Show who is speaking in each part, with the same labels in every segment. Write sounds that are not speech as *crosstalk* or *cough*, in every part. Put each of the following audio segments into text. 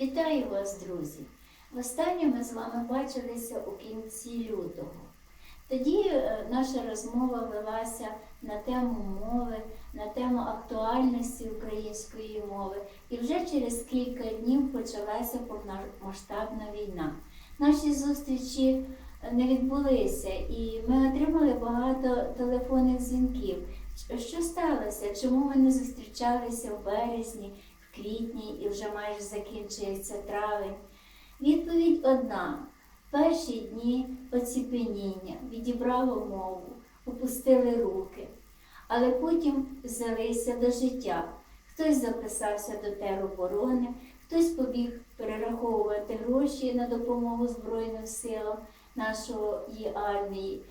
Speaker 1: Вітаю вас, друзі! Востаннє ми з вами бачилися у кінці лютого. Тоді е, наша розмова велася на тему мови, на тему актуальності української мови. І вже через кілька днів почалася повномасштабна війна. Наші зустрічі не відбулися, і ми отримали багато телефонних дзвінків. Що сталося? Чому ми не зустрічалися в березні, квітні і вже майже закінчується травень? Відповідь одна: перші дні оціпеніння відібрало мову, опустили руки, але потім взялися до життя. Хтось записався до тероборони, хтось побіг перераховувати гроші на допомогу Збройним силам нашої армії.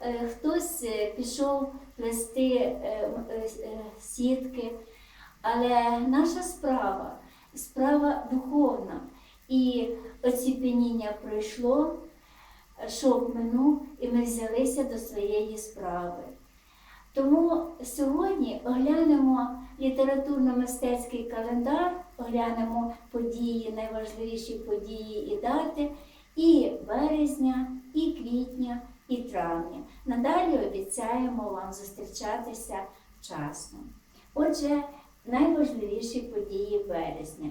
Speaker 1: Е, Хтось е, пішов плести е, сітки, але наша справа справа духовна. І оціпеніння пройшло, шок минув, і ми взялися до своєї справи. Тому сьогодні оглянемо літературно-мистецький календар, оглянемо події, найважливіші події і дати і березня, і квітня, і травня. Надалі обіцяємо вам зустрічатися вчасно. Отже, найважливіші події березня.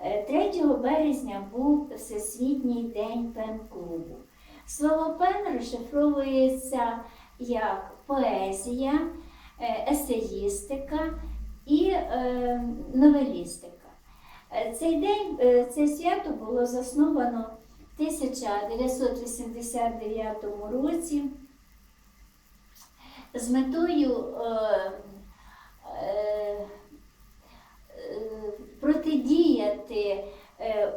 Speaker 1: Е, 3 березня був Всесвітній день пен-клубу. Слово пен розшифровується як поезія, е, есеїстика і е, новелістика. Е, Цей день, е, це свято було засновано в 1989 році з метою е, е, е, протидіяти е,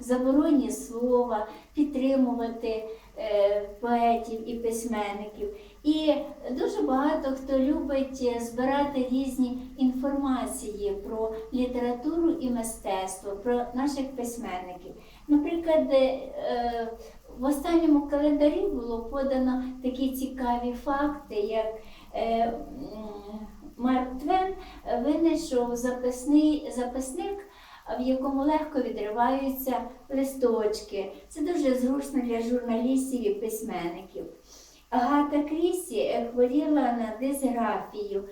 Speaker 1: забороні слова, підтримувати е, поетів і письменників. І дуже багато хто любить е, збирати різні інформації про літературу і мистецтво, про наших письменників. Наприклад, е, е, в останньому календарі було подано такі цікаві факти, як е, Марк Твен винайшов записний, записник, в якому легко відриваються листочки. Це дуже зручно для журналістів і письменників. Агата Крісі хворіла на дисграфію.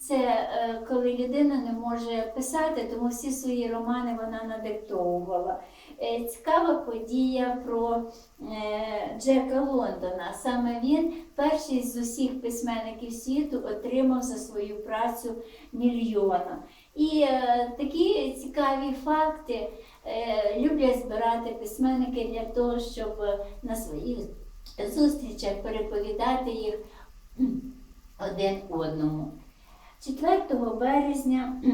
Speaker 1: Це е, коли людина не може писати, тому всі свої романи вона надиктовувала. Е, Цікава подія про е, Джека Лондона. Саме він, перший з усіх письменників світу, отримав за свою працю мільйона. І такі цікаві факти люблять збирати письменники для того, щоб на своїх зустрічах переповідати їх *clears throat* один одному. 4 березня е,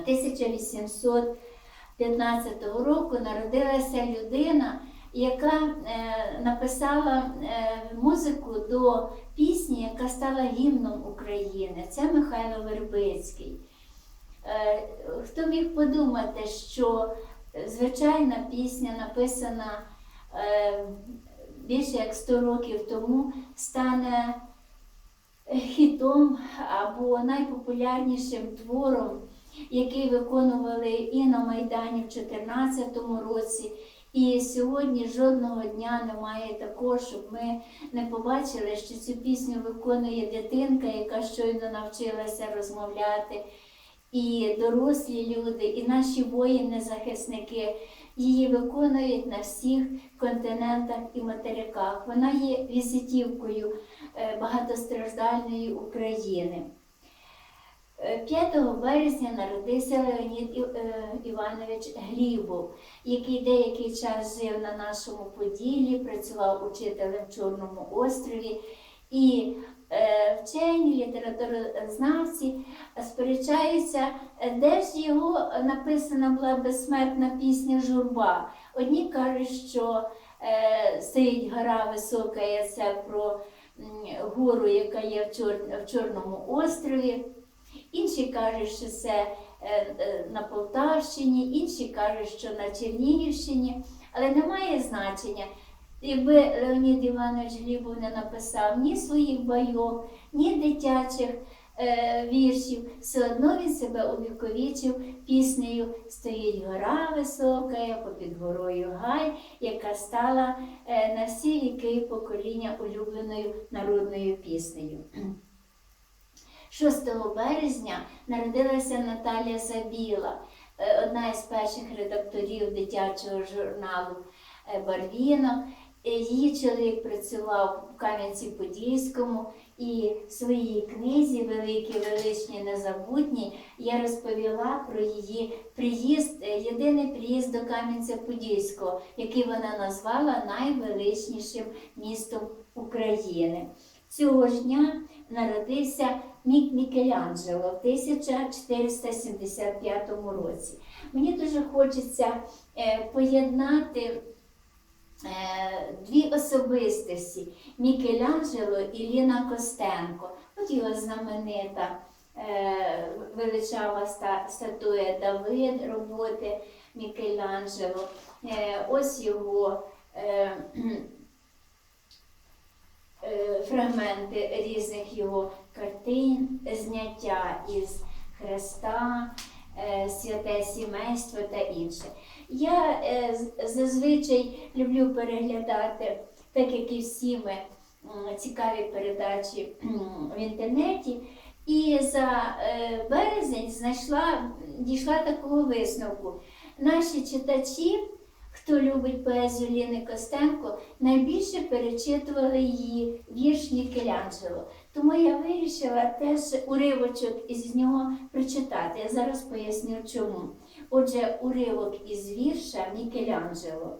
Speaker 1: 1815 року народилася людина, яка е, написала е, музику до пісні, яка стала гімном України. Це Михайло Вербицький. Е, Хто міг подумати, що е, звичайна пісня, написана е, більше як 100 років тому, стане хітом або найпопулярнішим твором, який виконували і на Майдані в 2014 році. І сьогодні жодного дня немає такого, щоб ми не побачили, що цю пісню виконує дитинка, яка щойно навчилася розмовляти. І дорослі люди, і наші воїни-захисники її виконують на всіх континентах і материках. Вона є візитівкою е, багатостраждальної України. Е, 5 березня народився Леонід е, Іванович Глібов, який деякий час жив на нашому Поділлі, працював учителем в Чорному острові. І е, вчені, літературознавці сперечаються, е, де ж його написана була безсмертна пісня Журба. Одні кажуть, що е, стоїть гора висока, це про гору, яка є в, Чорному острові. Інші кажуть, що це е, е, на Полтавщині, інші кажуть, що на Чернігівщині, але немає значення. Якби Леонід Іванович Глібов не написав ні своїх байок, ні дитячих е, віршів, все одно він себе увіковічив піснею Стоїть гора висока, попід горою гай, яка стала е, на всі віки покоління улюбленою народною піснею. 6 березня народилася Наталія Забіла, е, одна із перших редакторів дитячого журналу е, Барвінок. Е, Її чоловік працював в Кам'янці-Подільському і в своїй книзі Великі, величні, незабутні я розповіла про її приїзд, е, єдиний приїзд до Кам'янця-Подільського, який вона назвала найвеличнішим містом України. Цього ж дня народився Мік Мікеланджело в 1475 році. Мені дуже хочеться е, поєднати дві особистості Мікеланджело і Ліна Костенко. От його знаменита е, величава статуя Давид роботи Мікеланджело. Е, ось його е, е, фрагменти різних його картин, зняття із Христа, е, святе сімейство та інше. Я е, зазвичай люблю переглядати, так як і всі ми, цікаві передачі в інтернеті. І за е, березень знайшла, дійшла такого висновку. Наші читачі, хто любить поезію Ліни Костенко, найбільше перечитували її вірш Мікеланджело. Тому я вирішила теж уривочок із нього прочитати. Я зараз поясню чому. Отже, уривок із вірша Мікеланджело.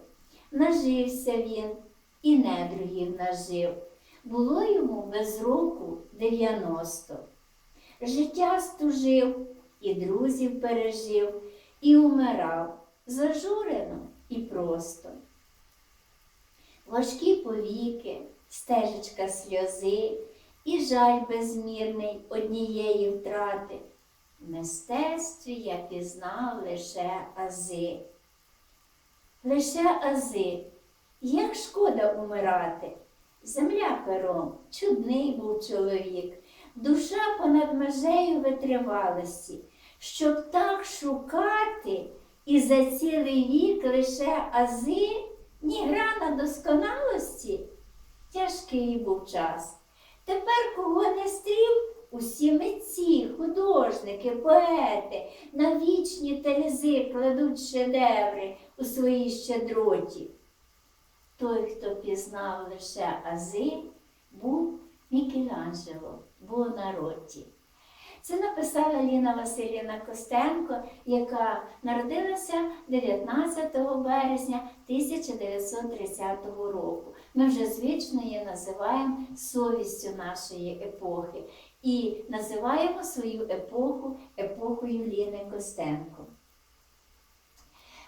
Speaker 1: Нажився він і недругів нажив. Було йому без року 90. Життя стужив, і друзів пережив, і умирав зажурено і просто. Важкі повіки, стежечка сльози, і жаль безмірний однієї втрати. В мистецтві я пізнав лише ази. Лише ази, як шкода умирати. Земля пером, чудний був чоловік, душа понад межею витривалості, щоб так шукати і за цілий вік лише ази, ні грана досконалості. Тяжкий був час. Тепер кого не стрів, усі митці, художники, поети на вічні терези кладуть шедеври у своїй щедроті. Той, хто пізнав лише ази, був Мікеланджело Буонаротті. Це написала Ліна Василівна Костенко, яка народилася 19 березня 1930 року. Ми вже звично її називаємо совістю нашої епохи і називаємо свою епоху епохою Ліни Костенко.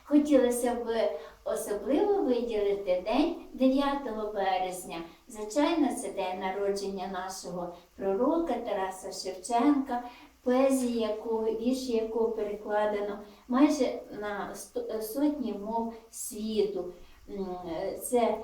Speaker 1: Хотілося б особливо виділити день 9 березня. Звичайно, це день народження нашого пророка Тараса Шевченка, поезії якого, вірші якого перекладено майже на сотні мов світу. Це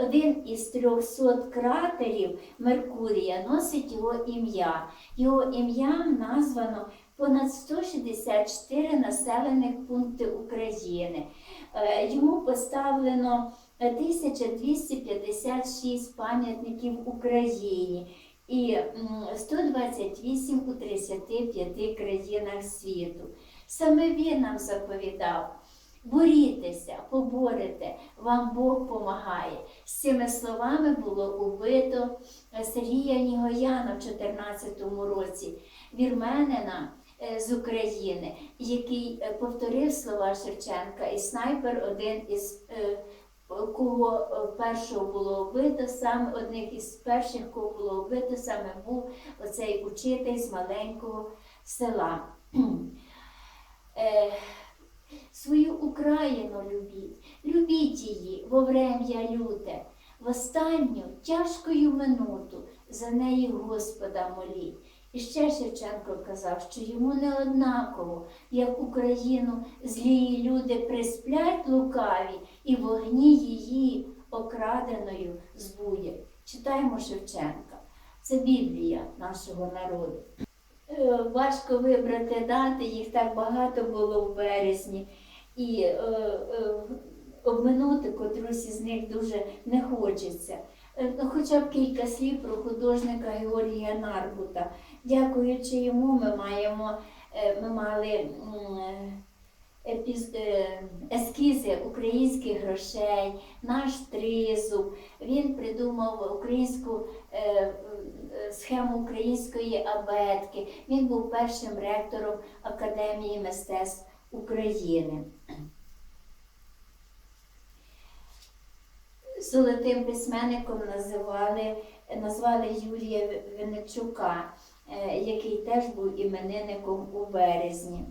Speaker 1: один із 300 кратерів Меркурія носить його ім'я. Його ім'ям названо понад 164 населених пункти України. Е, Йому поставлено 1256 пам'ятників Україні і м, 128 у 35 країнах світу. Саме він нам заповідав. Борітеся, поборете, вам Бог помагає. З цими словами було убито Сергія Нігояна в 14 році, вірменина е, з України, який е, повторив слова Шевченка, і снайпер один із е, кого першого було вбито, саме одних із перших, кого було вбито, саме був оцей учитель з маленького села. *clears throat* Свою Україну любіть, любіть її во врем'я люте, в останню тяжкою минуту за неї Господа моліть. І ще Шевченко казав, що йому не однаково, як Україну злії люди присплять лукаві і вогні її окраденою збудять. Читаємо Шевченка. це Біблія нашого народу. Е, Важко вибрати дати, їх так багато було в березні, і е, е, обминути котрусь із них дуже не хочеться. Е, ну, Хоча б кілька слів про художника Георгія Нарбута. Дякуючи йому, ми маємо, е, ми мали е, ескізи українських грошей, наш тризуб. Він придумав українську схему української абетки. Він був першим ректором Академії мистецтв України. Золотим письменником називали, назвали Юрія Винничука, е, який теж був іменинником у березні.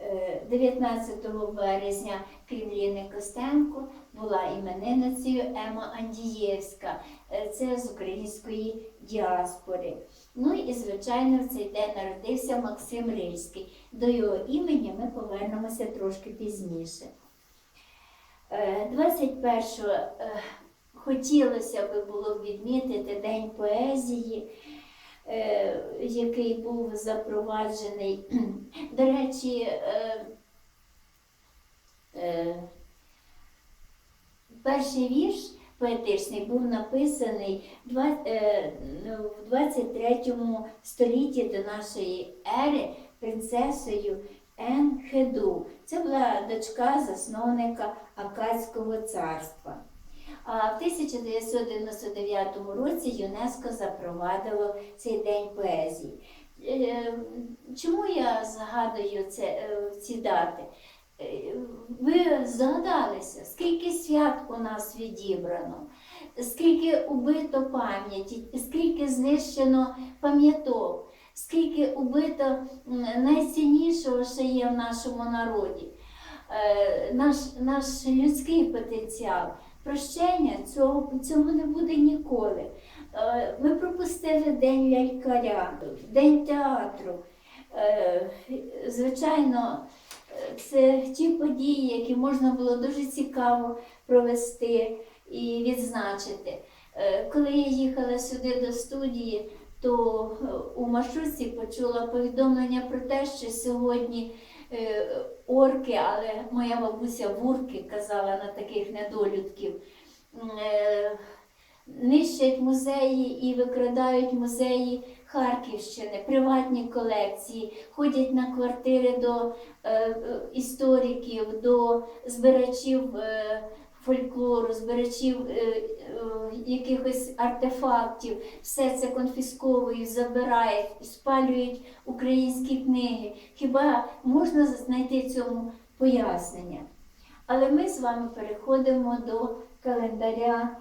Speaker 1: Е, 19 березня, крім Костенко, була іменинницею Ема Андієвська. Е, Це з української діаспори. Ну і, звичайно, в цей день народився Максим Рильський. До його імені ми повернемося трошки пізніше. Е, 21 е, хотілося би було відмітити День поезії, е, який був запроваджений. *clears throat* До речі, е, е, перший вірш поетичний був написаний е, в 23 столітті до нашої ери принцесою Енхеду. Це була дочка засновника Акадського царства. А в 1999 році ЮНЕСКО запровадило цей день поезії. Е, Чому я згадую це, е, ці дати? Е, Ви здогадалися, скільки свят у нас відібрано, скільки убито пам'яті, скільки знищено пам'яток, скільки убито найціннішого, що є в нашому народі. Е, Наш, наш людський потенціал. Прощення цього, цього не буде ніколи. Е, Ми пропустили День лялькаря, День театру. Звичайно, це ті події, які можна було дуже цікаво провести і відзначити. Е, Коли я їхала сюди до студії, то е, у маршрутці почула повідомлення про те, що сьогодні е, орки, але моя бабуся вурки казала на таких недолюдків. Нищать музеї і викрадають музеї Харківщини, приватні колекції, ходять на квартири до е, е, істориків, до збирачів е, фольклору, збирачів е, е, якихось артефактів, все це конфісковують, забирають, спалюють українські книги. Хіба можна знайти цьому пояснення? Але ми з вами переходимо до календаря